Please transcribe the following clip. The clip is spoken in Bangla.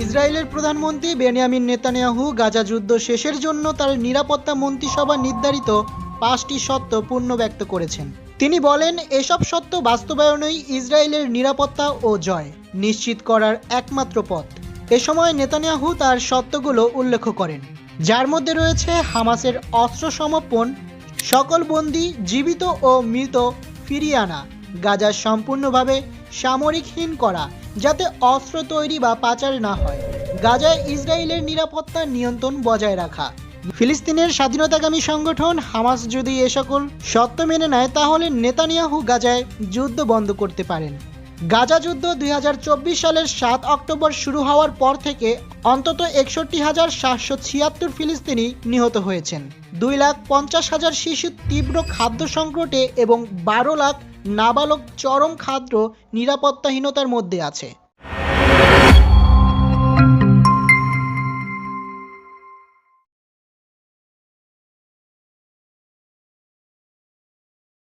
ইসরায়েলের প্রধানমন্ত্রী বেনিয়ামিন নেতানিয়াহু গাজা যুদ্ধ শেষের জন্য তার নিরাপত্তা মন্ত্রিসভা নির্ধারিত পাঁচটি সত্য পূর্ণ ব্যক্ত করেছেন। তিনি বলেন, এসব সত্য বাস্তবায়নই ইসরায়েলের নিরাপত্তা ও জয় নিশ্চিত করার একমাত্র পথ। এ সময় নেতানিয়াহু তার সত্যগুলো উল্লেখ করেন, যার মধ্যে রয়েছে হামাসের অস্ত্র সমর্পণ, সকল বন্দী জীবিত ও মৃত ফিরিয়ে আনা গাজা সম্পূর্ণভাবে সামরিকহীন করা যাতে অস্ত্র তৈরি বা পাচার না হয়। গাজায় ইসরায়েলের নিরাপত্তা নিয়ন্ত্রণ বজায় রাখা। ফিলিস্তিনের স্বাধীনতাকামী সংগঠন হামাস যদি এ সকল সত্য মেনে নেয়, তাহলে নেতানিয়াহু গাজায় যুদ্ধ বন্ধ করতে পারেন। গাজা যুদ্ধ দুই হাজার চব্বিশ সালের সাত অক্টোবর শুরু হওয়ার পর থেকে অন্তত একষট্টি হাজার সাতশো ছিয়াত্তর ফিলিস্তিনি নিহত হয়েছেন। দুই লাখ পঞ্চাশ হাজার শিশু তীব্র খাদ্য সংকটে এবং বারো লাখ নাবালক চরম খাদ্য নিরাপত্তাহীনতার মধ্যে আছে।